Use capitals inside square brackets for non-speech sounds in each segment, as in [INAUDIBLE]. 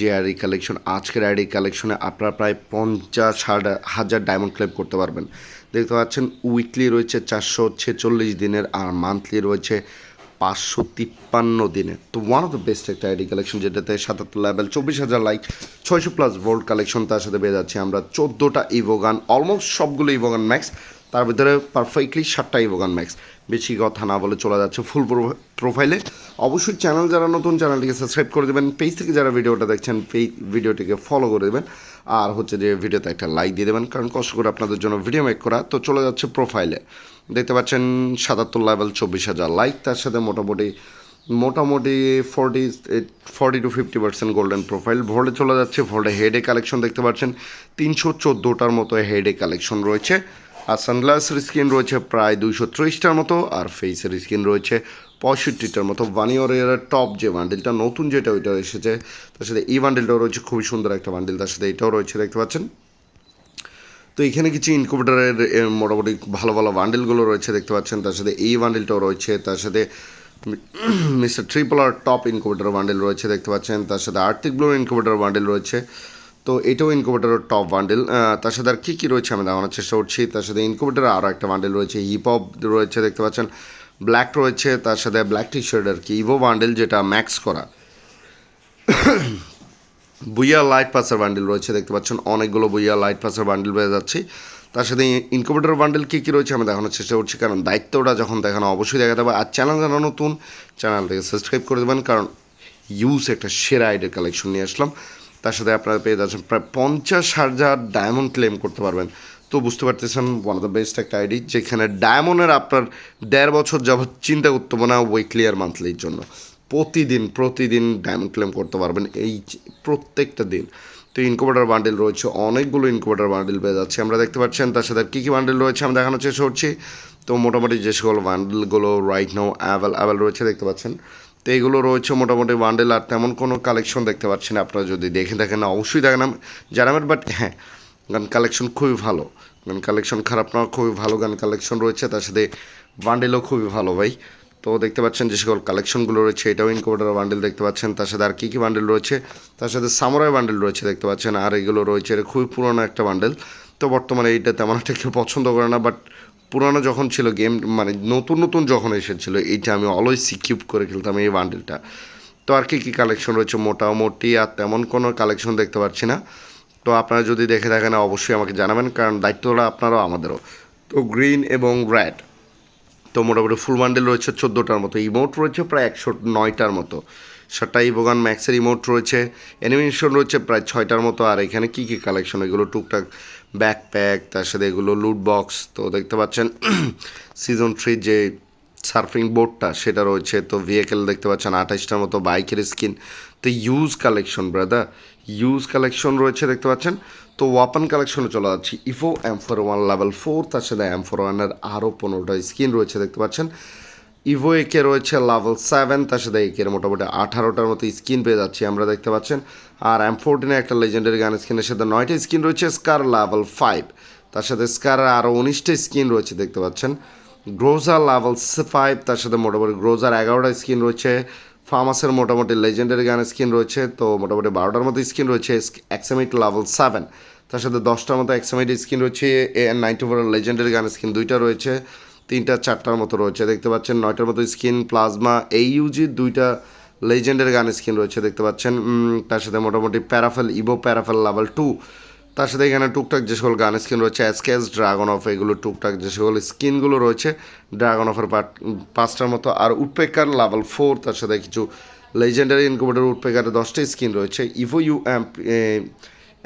যে ID collection, আজকের ID কালেকশনে আপনারা প্রায় পঞ্চাশ হাজার ডায়মন্ড ক্লেম করতে পারবেন। দেখতে পাচ্ছেন উইকলি রয়েছে চারশো ছেচল্লিশ দিনের আর মান্থলি রয়েছে পাঁচশো তিপ্পান্ন দিনের। তো ওয়ান অফ দ্য বেস্ট একটা আইডি কালেকশন যেটাতে সাতাত্তর লেভেল চব্বিশ হাজার লাইক ছয়শো প্লাস ভোল্ট কালেকশন তার সাথে পেয়ে যাচ্ছি আমরা। চোদ্দোটা ইভোগান অলমোস্ট সবগুলো ইভোগান ম্যাক্স তার ভিতরে পারফেক্টলি সাতটা ইভোগান ম্যাক্স বেশি কথা না বলে চলে যাচ্ছে ফুল প্রোফাইলে অবশ্যই চ্যানেল যারা নতুন চ্যানেলটিকে সাবস্ক্রাইব করে দেবেন। পেজ থেকে যারা ভিডিওটা দেখছেন ভিডিওটিকে ফলো করে দেবেন। আর হচ্ছে যে ভিডিওতে একটা লাইক দিয়ে দেবেন, কারণ কষ্ট করে আপনাদের জন্য ভিডিও মেক করা। তো চলে যাচ্ছে প্রোফাইলে দেখতে পাচ্ছেন সাতাত্তর লেভেল চব্বিশ হাজার লাইক তার সাথে মোটামুটি মোটামুটি forty forty to fifty percent golden profile ভোল্ডে চলে যাচ্ছে ভোল্ডে হেডে কালেকশন দেখতে পাচ্ছেন। তিনশো চোদ্দোটার মতো হেডে কালেকশন রয়েছে। আর সানগ্লাসের স্ক্রিন রয়েছে প্রায় দুইশো ত্রিশটার মতো, আর ফেসের স্ক্রিন রয়েছে পঁয়ষট্টিটার মতো। ভানিয়রের টপ যে বান্ডিলটা নতুন যেটা ওইটা এসেছে, তার সাথে এই বান্ডিলটাও রয়েছে, খুবই সুন্দর একটা বান্ডিল তার সাথে এটাও রয়েছে, দেখতে পাচ্ছেন? তো এখানে কিছু ইনকুবেটারের মোটামুটি ভালো ভালো বান্ডেলগুলো রয়েছে, দেখতে পাচ্ছেন? তার সাথে এই বান্ডেলটাও রয়েছে, তার সাথে মিস্টার ট্রিপল আর টপ ইনকুবেটার বান্ডেল রয়েছে, দেখতে পাচ্ছেন? তার সাথে আর্থিক ব্লোর ইনকুবেটার বান্ডেল রয়েছে তো এটাও ইনকুবেটারের টপ বান্ডেল তার সাথে আর কী কী রয়েছে আমি দেখানোর চেষ্টা করছি। তার সাথে ইনকুবেটারের আরও একটা বান্ডেল রয়েছে হিপ হপ রয়েছে, দেখতে পাচ্ছেন। ব্ল্যাক রয়েছে, তার সাথে ব্ল্যাক টি শার্ট আর কি ইভো বান্ডেল যেটা ম্যাক্স করা। বুইয়া লাইট পাসের বান্ডেল রয়েছে, দেখতে পাচ্ছেন। অনেকগুলো বুইয়া লাইট পাসের বান্ডেল পেয়ে যাচ্ছি। তার সাথে ইনকুবেটর বান্ডেল কী কী রয়েছে আমি দেখানোর চেষ্টা করছি, কারণ দায়িত্বটা যখন দেখানো অবশ্যই দেখা দেবে আর চ্যানেল যারা নতুন চ্যানেলটাকে সাবস্ক্রাইব করে দেবেন, কারণ ইউজ একটা সেরা আইডের কালেকশন নিয়ে আসলাম। তার সাথে আপনারা পেয়ে যাচ্ছেন প্রায় পঞ্চাশ হাজার ডায়মন্ড ক্লেম করতে পারবেন। তো বুঝতে পারতেছেন ওয়ান অফ দ্য বেস্ট একটা আইডি যেখানে ডায়মন্ডের আপনার দেড় বছর যাবৎ চিন্তা করতে না উইকলি আর মান্থলির জন্য। প্রতিদিন প্রতিদিন ডায়মন্ড ক্লেম করতে পারবেন এই প্রত্যেকটা দিন। তো ইনকুবেটার বান্ডেল রয়েছে, অনেকগুলো ইনকুবেটার বান্ডেল পেয়ে যাচ্ছে। আমরা দেখতে পাচ্ছেন তার সাথে কী কী বান্ডেল রয়েছে আমি দেখানোর চেষ্টা করছি। তো মোটামুটি যে সকল বান্ডেলগুলো রাইট নাও অ্যাভেল অ্যাভেল রয়েছে, দেখতে পাচ্ছেন। তো এগুলো রয়েছে মোটামুটি বান্ডেল আর তেমন কোনো কালেকশন দেখতে পাচ্ছি না। আপনারা যদি দেখে দেখেন অবশ্যই দেখেন। জানাবেন বাট হ্যাঁ গান কালেকশন খুবই ভালো। গান কালেকশন খারাপ না, খুবই ভালো গান কালেকশন রয়েছে। তার সাথে বান্ডেলও খুবই ভালো ভাই। তো দেখতে পাচ্ছেন যে সকল কালেকশনগুলো রয়েছে, এটাও ইনকোভার বান্ডেল দেখতে পাচ্ছেন। তার সাথে আর কী কী বান্ডেল রয়েছে? তার সাথে সামরাই বান্ডেল রয়েছে দেখতে পাচ্ছেন। আর এগুলো রয়েছে, এটা খুবই পুরনো একটা বান্ডেল তো বর্তমানে এইটা তেমন একটা কেউ পছন্দ করে না বাট পুরানো যখন ছিল গেম মানে নতুন নতুন যখন এসেছিল, এইটা আমি অলওয়েজ সিকিউব করে খেলতাম এই বান্ডেলটা তো আর কী কী কালেকশন রয়েছে? মোটামুটি আর তেমন কোনো কালেকশন দেখতে পাচ্ছি না। তো আপনারা যদি দেখে থাকেন, অবশ্যই আমাকে জানাবেন, কারণ দায়িত্বটা আপনারাও, আমাদেরও। তো গ্রিন এবং রেড তো মোটামুটি ফুল বান্ডেল রয়েছে চোদ্দোটার মতো। ইমোট রয়েছে প্রায় একশো নয়টার মতো। সাতটা ইভোগান ম্যাক্সের ইমোট রয়েছে। অ্যানিমেশন রয়েছে প্রায় ছয়টার মতো। আর এখানে কী কী কালেকশন এগুলো টুকটাক ব্যাকপ্যাক তার সাথে এগুলো লুট বক্স তো দেখতে পাচ্ছেন [CLEARS THROAT] সিজন থ্রি যে সার্ফিং বোর্ডটা সেটা রয়েছে, তো ভেহিকেল দেখতে পাচ্ছেন, আঠাশটার মতো বাইকের স্কিন তো huge collection brother huge collection রয়েছে দেখতে পাচ্ছেন, তো ওয়াপন কালেকশনে চলে যাচ্ছি evo M four one level four তার সাথে এম ফোর ওয়ানের আরও পনেরোটা স্কিন রয়েছে দেখতে পাচ্ছেন ইভো একে রয়েছে লেভেল সেভেন তার সাথে একের মোটামুটি আঠারোটার মতো স্কিন পেয়ে যাচ্ছি আমরা, দেখতে পাচ্ছেন। আর এম ফোরটিনে একটা লেজেন্ডারি গান স্কিনের সাথে নয়টা স্কিন রয়েছে স্কার লেভেল ফাইভ তার সাথে স্কার আরও উনিশটা স্কিন রয়েছে, দেখতে পাচ্ছেন। গ্রোজার লেভেল ফাইভ তার সাথে মোটামুটি গ্রোজার এগারোটা স্কিন রয়েছে। ফার্মাসের মোটামুটি লেজেন্ডারি গান স্কিন রয়েছে, তো মোটামুটি বারোটার মতো স্কিন রয়েছে এক্সামিট লেভেল সেভেন তার সাথে দশটার মতো এক্সামিট স্কিন রয়েছে A N ninety four legendary gun skin দুইটা রয়েছে। তিনটা, চারটার মতো রয়েছে। দেখতে পাচ্ছেন নয়টার মতো স্কিন, প্লাজমা এই ইউজির দুইটা লেজেন্ডের গান স্কিন রয়েছে, দেখতে পাচ্ছেন। তার সাথে মোটামুটি parafal evo parafal level two তার সাথে এখানে টুকটাক যে সকল গান স্কিন রয়েছে অ্যাসকেস ড্রাগন অফ, এগুলো টুকটাক যে সকল স্কিনগুলো রয়েছে, ড্রাগন অফের পার্ট পাঁচটার মতো। আর উডপেকার লেভেল ফোর তার সাথে কিছু লেজেন্ডারি ইনকুবেটার উডপেকারের দশটা স্কিন রয়েছে। ইভো ইউ অ্যাম্প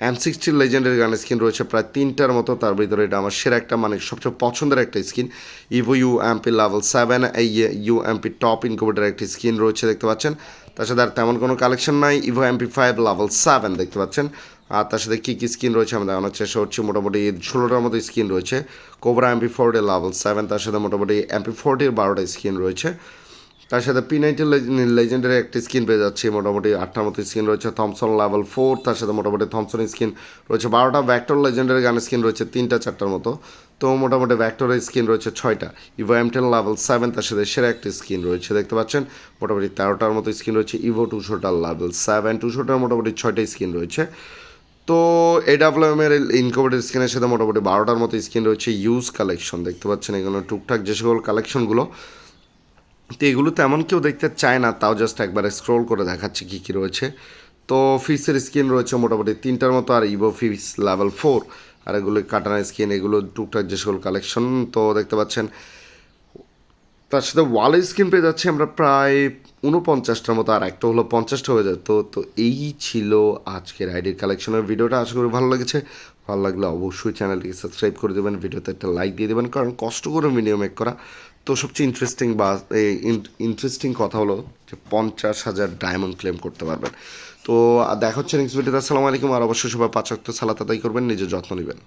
এম সিক্সটির লেজেন্ডের গান স্কিন রয়েছে প্রায় তিনটার মতো, তার ভিতরে এটা আমার সেরা একটা মানে সবচেয়ে পছন্দের একটা skin evo U MP level seven এই ইউ এমপি টপ ইনকুবেটার একটি স্কিন রয়েছে, দেখতে পাচ্ছেন। তার সাথে আর তেমন কোনো কালেকশন নাই evo MP five level seven দেখতে পাচ্ছেন। আর তার সাথে কী কী স্কিন রয়েছে আমি দেখানোর চেষ্টা করছি, মোটামুটি ষোলোটার মতো স্কিন রয়েছে। কোবরা এমপি ফোরটির লেভেল সেভেন তার সাথে মোটামুটি এমপি ফোরটির বারোটা স্কিন রয়েছে। তার সাথে পি নাইনটিন লেজেন্ডারি একটি স্কিন পেয়ে যাচ্ছে, মোটামুটি আটটার মতো স্কিন রয়েছে। থমসন লেভেল ফোর তার সাথে মোটামুটি থমসন স্কিন রয়েছে। বারোটা ভ্যাক্টর লেজেন্ডারি গানের স্কিন রয়েছে, তিনটা চারটার মতো। তো মোটামুটি ভ্যাক্টরের স্কিন রয়েছে ছয়টা। Evo M ten level seven তার সাথে সেরা একটি স্কিন রয়েছে, দেখতে পাচ্ছেন? মোটামুটি তেরোটার মতো স্কিন রয়েছে। ইভো টুশোটার লেভেল সেভেন টুশোটার মোটামুটি ছয়টা স্কিন রয়েছে। তো এডাব্লিউএমের ইনকোভেটেড স্কিনের সাথে মোটামুটি বারোটার মতো স্কিন রয়েছে। ইউজ কালেকশন দেখতে পাচ্ছেন এগুলো টুকটাক যে সকল কালেকশনগুলো তো এগুলো তেমন কেউ দেখতে চায় না, তাও জাস্ট একবার স্ক্রোল করে দেখাচ্ছে কী কী রয়েছে। তো ফিসের স্কিন রয়েছে মোটামুটি তিনটার মতো, আর ইভো ফিস লেভেল ফোর আর এগুলো কাটানা স্কিন এগুলো টুকটাক যে সকল কালেকশন তো দেখতে পাচ্ছেন। তার সাথে ওয়ালের স্ক্রিন পেয়ে যাচ্ছি আমরা প্রায় উনপঞ্চাশটার মতো, আর একটা হলো পঞ্চাশটা হয়ে যেত তো এই ছিল আজকের আইডির কালেকশনের ভিডিওটা আশা করি ভালো লেগেছে। ভালো লাগলে অবশ্যই চ্যানেলটিকে সাবস্ক্রাইব করে দেবেন ভিডিওতে একটা লাইক দিয়ে দেবেন, কারণ কষ্ট করে ভিডিও মেক করা। তো সবচেয়ে ইন্টারেস্টিং বা ইন্টারেস্টিং কথা হলো যে পঞ্চাশ হাজার ডায়মন্ড ক্লেম করতে পারবেন। তো দেখা হচ্ছে নেক্সট ভিডিওতে আসসালামু আলাইকুম, আর অবশ্যই সবাই পাঁচ সালাত আদায় করবেন, নিজের যত্ন নেবেন।